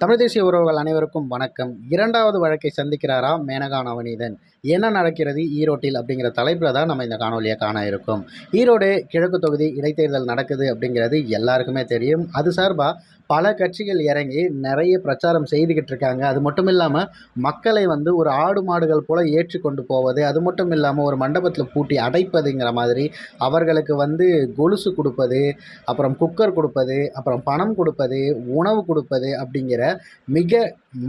தமிழ் தேசிய உறவுகள் அனைவருக்கும் வணக்கம். இரண்டாவது வழக்கை சந்திக்கிறாரா? மேனகா நவநீதன். என்ன நடக்கிறது? ஈரோட்டில் அப்படிங்கிற தலைப்பில் தான் நம்ம இந்த காணொலியை காண இருக்கோம். ஈரோடு கிழக்கு தொகுதி இடைத்தேர்தல் நடக்குது அப்படிங்கிறது எல்லாருக்குமே தெரியும். அது சார்பாக பல கட்சிகள் இறங்கி நிறைய பிரச்சாரம் செய்துக்கிட்டு இருக்காங்க. அது மட்டும் இல்லாமல் மக்களை வந்து ஒரு ஆடு மாடுகள் போல ஏற்றி கொண்டு போவது அது மட்டும் இல்லாமல் ஒரு மண்டபத்தில் பூட்டி அடைப்பதுங்கிற மாதிரி அவர்களுக்கு வந்து கொலுசு கொடுப்பது அப்புறம் குக்கர் கொடுப்பது அப்புறம் பணம் கொடுப்பது உணவு கொடுப்பது அப்படிங்கிற மிக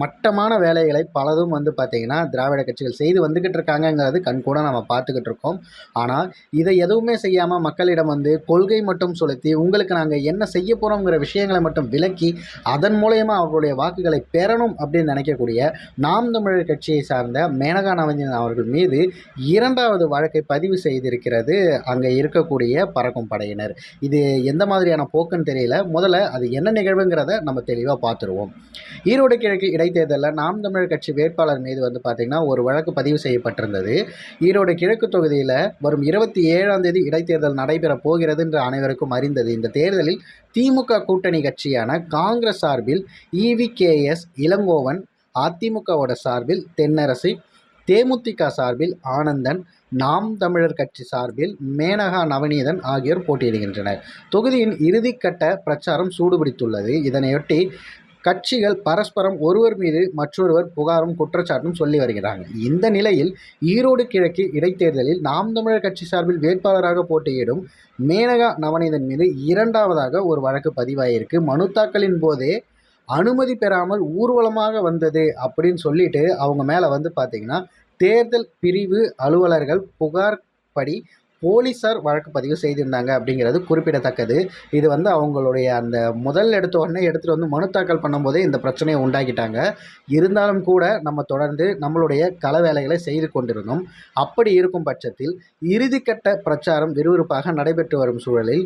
மட்டமான வேலைகளை பலதும் வந்து பார்த்திங்கன்னா திராவிட கட்சிகள் செய்து வந்துக்கிட்டு இருக்காங்கங்கிறது கண்கூட நம்ம பார்த்துக்கிட்டு இருக்கோம். ஆனால் இதை எதுவுமே செய்யாமல் மக்களிடம் வந்து கொள்கை மட்டும் செலுத்தி உங்களுக்கு நாங்கள் என்ன செய்ய போகிறோங்கிற விஷயங்களை மட்டும் விளக்கி அதன் மூலயமா அவர்களுடைய வாக்குகளை பெறணும் அப்படின்னு நினைக்கக்கூடிய நாம் தமிழர் கட்சியை சார்ந்த மேனகா நவஞ்சன் அவர்கள் மீது இரண்டாவது வழக்கை பதிவு செய்திருக்கிறது. அங்கே இருக்கக்கூடிய பறக்கும் படையினர். இது எந்த மாதிரியான போக்குன்னு தெரியல. முதல்ல அது என்ன நிகழ்வுங்கிறத நம்ம தெளிவாக பார்த்துருவோம். ஈரோடு கிழக்கு இடைத்தேர்தலில் நாம் தமிழர் கட்சி வேட்பாளர் மீது வந்து பார்த்திங்கன்னா ஒரு வழக்கு பதிவு செய்யப்பட்டிருந்தது. ஈரோடு கிழக்கு தொகுதியில் வரும் இருபத்தி ஏழாம் தேதி இடைத்தேர்தல் நடைபெற போகிறது என்று அனைவருக்கும் அறிந்தது. இந்த தேர்தலில் திமுக கூட்டணி கட்சியான காங்கிரஸ் சார்பில் இவிகேஎஸ் இளங்கோவன் அதிமுகவோட சார்பில் தென்னரசு தேமுதிக சார்பில் ஆனந்தன் நாம் தமிழர் கட்சி சார்பில் மேனகா நவநீதன் ஆகியோர் போட்டியிடுகின்றனர். தொகுதியின் இறுதிக்கட்ட பிரச்சாரம் சூடுபிடித்துள்ளது. இதனையொட்டி கட்சிகள் பரஸ்பரம் ஒருவர் மீது மற்றொருவர் புகாரும் குற்றச்சாட்டும் சொல்லி வருகிறாங்க. இந்த நிலையில் ஈரோடு கிழக்கு இடைத்தேர்தலில் நாம் தமிழர் கட்சி சார்பில் வேட்பாளராக போட்டியிடும் மேனகா நவநீதன் மீது இரண்டாவதாக ஒரு வழக்கு பதிவாயிருக்கு. மனு தாக்கலின் போதே அனுமதி பெறாமல் ஊர்வலமாக வந்தது அப்படின்னு சொல்லிட்டு அவங்க மேலே வந்து பார்த்திங்கன்னா தேர்தல் பிரிவு அலுவலர்கள் புகார் படி போலீஸார் வழக்கு பதிவு செய்திருந்தாங்க அப்படிங்கிறது குறிப்பிடத்தக்கது. இது வந்து அவங்களுடைய அந்த முதல் எடுத்த உடனே எடுத்துகிட்டு வந்து மனு தாக்கல் பண்ணும்போதே இந்த பிரச்சனையை உண்டாக்கிட்டாங்க. இருந்தாலும் கூட நம்ம தொடர்ந்து நம்மளுடைய கள வேலைகளை செய்து கொண்டிருந்தோம். அப்படி இருக்கும் பட்சத்தில் இறுதிக்கட்ட பிரச்சாரம் விறுவிறுப்பாக நடைபெற்று வரும் சூழலில்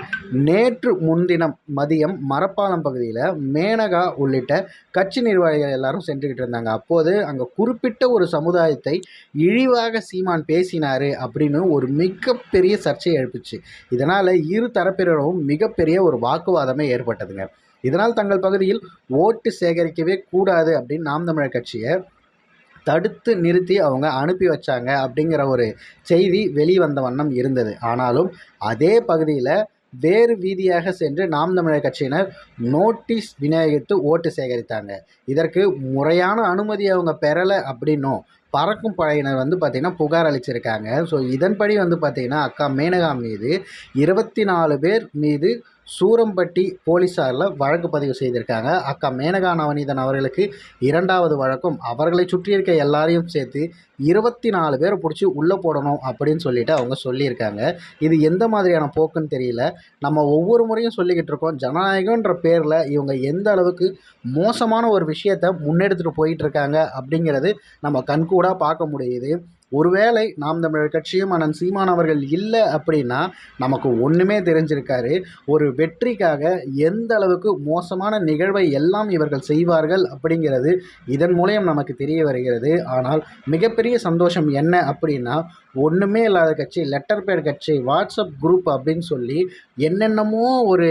நேற்று முன்தினம் மதியம் மரப்பாலம் பகுதியில் மேனகா உள்ளிட்ட கட்சி நிர்வாகிகள் எல்லாரும் சென்றுக்கிட்டு இருந்தாங்க. அப்போது அங்கே குறிப்பிட்ட ஒரு சமுதாயத்தை இழிவாக சீமான் பேசினார் அப்படின்னு ஒரு மிகப்பெரிய சர்ச்சையை எழுப்பிச்சு. இதனால் இரு தரப்பினரும் மிகப்பெரிய ஒரு வாக்குவாதமே ஏற்பட்டதுங்க. இதனால் தங்கள் பகுதியில் ஓட்டு சேகரிக்கவே கூடாது அப்படின்னு நாம் தமிழர் கட்சியை தடுத்து நிறுத்தி அவங்க அனுப்பி வச்சாங்க அப்படிங்கிற ஒரு செய்தி வெளிவந்த வண்ணம் இருந்தது. ஆனாலும் அதே பகுதியில் வேறு வீதியாக சென்று நாம் தமிழர் கட்சியினர் நோட்டீஸ் விநியோகித்து ஓட்டு சேகரித்தாங்க. இதற்கு முறையான அனுமதி அவங்க பெறலை அப்படின்னும் பறக்கும் படையினர் வந்து பார்த்திங்கன்னா புகார் அளிச்சிருக்காங்க. ஸோ இதன்படி வந்து பார்த்திங்கன்னா அக்கா மேனகா மீது இருபத்தி நாலு பேர் மீது சூரம்பட்டி போலீஸாரில் வழக்கு பதிவு செய்திருக்காங்க. அக்கா மேனகா நவநீதன் அவர்களுக்கு இரண்டாவது வழக்கும் அவர்களை சுற்றி இருக்க எல்லாரையும் சேர்த்து இருபத்தி நாலு பேரை பிடிச்சி உள்ளே போடணும் அப்படின்னு சொல்லிட்டு அவங்க சொல்லியிருக்காங்க. இது எந்த மாதிரியான போக்குன்னு தெரியல. நம்ம ஒவ்வொரு முறையும் சொல்லிக்கிட்டு இருக்கோம். ஜனநாயகன்ற பேரில் இவங்க எந்த அளவுக்கு மோசமான ஒரு விஷயத்தை முன்னெடுத்துகிட்டு போயிட்டு இருக்காங்க அப்படிங்கிறது நம்ம கண்கூடாக பார்க்க முடியுது. ஒருவேளை நாம் தமிழர் கட்சியும் அண்ணன் சீமான் அவர்கள் இல்லை அப்படின்னா நமக்கு ஒன்றுமே தெரிஞ்சிருக்காரு ஒரு வெற்றிக்காக எந்த அளவுக்கு மோசமான நிகழ்வை எல்லாம் இவர்கள் செய்வார்கள் அப்படிங்கிறது இதன் மூலம் நமக்கு தெரிய வருகிறது. ஆனால் மிகப்பெரிய சந்தோஷம் என்ன அப்படின்னா ஒன்றுமே இல்லாத கட்சி லெட்டர் பேர் கட்சி வாட்ஸ்அப் குரூப் அப்படின்னு சொல்லி என்னென்னமோ ஒரு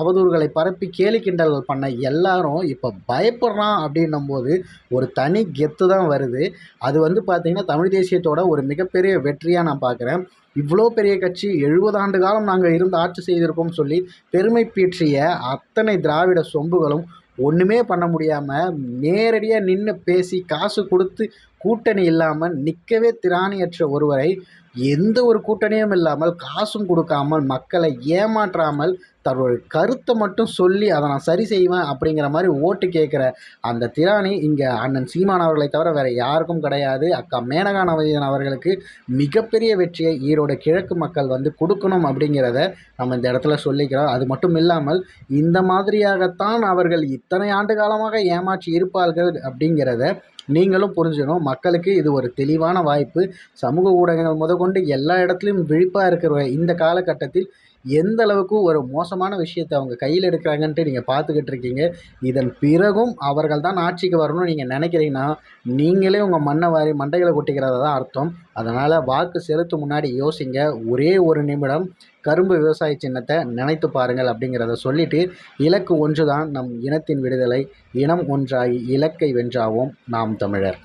அவதூறுகளை பரப்பி கேலி கிண்டல்கள் பண்ண எல்லாரும் இப்போ பயப்படுறான் அப்படின்னும் போது ஒரு தனி கெத்து தான் வருது. அது வந்து பார்த்திங்கன்னா தமிழ் தேசிய தேசியத்தோட ஒரு மிகப்பெரிய வெற்றியாக நான் பார்க்குறேன் இவ்வளோ பெரிய கட்சி எழுபது ஆண்டு காலம் நாங்கள் இருந்து ஆட்சி செய்திருக்கோம்னு சொல்லி பெருமை பீற்றிய அத்தனை திராவிட சொம்புகளும் ஒன்றுமே பண்ண முடியாமல் நேரடியாக நின்று பேசி காசு கொடுத்து கூட்டணி இல்லாமல் நிற்கவே திராணியற்ற ஒருவரை எந்த ஒரு கூட்டணியும் இல்லாமல் காசும் கொடுக்காமல் மக்களை ஏமாற்றாமல் தன்னுடைய கருத்தை மட்டும் சொல்லி அதை நான் சரி செய்வேன் அப்படிங்கிற மாதிரி ஓட்டு கேட்குற அந்த திராணி இங்கே அண்ணன் சீமான் அவர்களை தவிர வேறு யாருக்கும் கிடையாது. அக்கா மேனகா நவதீதன் அவர்களுக்கு மிகப்பெரிய வெற்றியை ஈரோடு கிழக்கு மக்கள் வந்து கொடுக்கணும் அப்படிங்கிறத நம்ம இந்த இடத்துல சொல்லிக்கிறோம். அது மட்டும் இல்லாமல் இந்த மாதிரியாகத்தான் அவர்கள் இத்தனை ஆண்டு காலமாக ஏமாற்றி இருப்பார்கள் அப்படிங்கிறத நீங்களும் புரிஞ்சுக்கணும். மக்களுக்கு இது ஒரு தெளிவான வாய்ப்பு. சமூக ஊடகங்கள் முதற்கொண்டு எல்லா இடத்துலையும் விழிப்பாக இருக்கிற இந்த காலகட்டத்தில் எந்த அளவுக்கு ஒரு மோசமான விஷயத்தை அவங்க கையில் எடுக்கிறாங்கன்ட்டு நீங்கள் பார்த்துக்கிட்டு இருக்கீங்க. இதன் பிறகும் அவர்கள் தான் ஆட்சிக்கு வரணும்னு நீங்கள் நினைக்கிறீங்கன்னா நீங்களே உங்கள் மண்ணை வாரி மண்டைகளை கொட்டிக்கிறதா தான் அர்த்தம். அதனால் வாக்கு செலுத்தும் முன்னாடி யோசிங்க. ஒரே ஒரு நிமிடம் கரும்பு விவசாய சின்னத்தை நினைத்து பாருங்கள் அப்படிங்கிறத சொல்லிட்டு இலக்கு ஒன்று தான் நம் இனத்தின் விடுதலை. இனம் ஒன்றாகி இலக்கை வென்றாவோம் நாம் தமிழர்.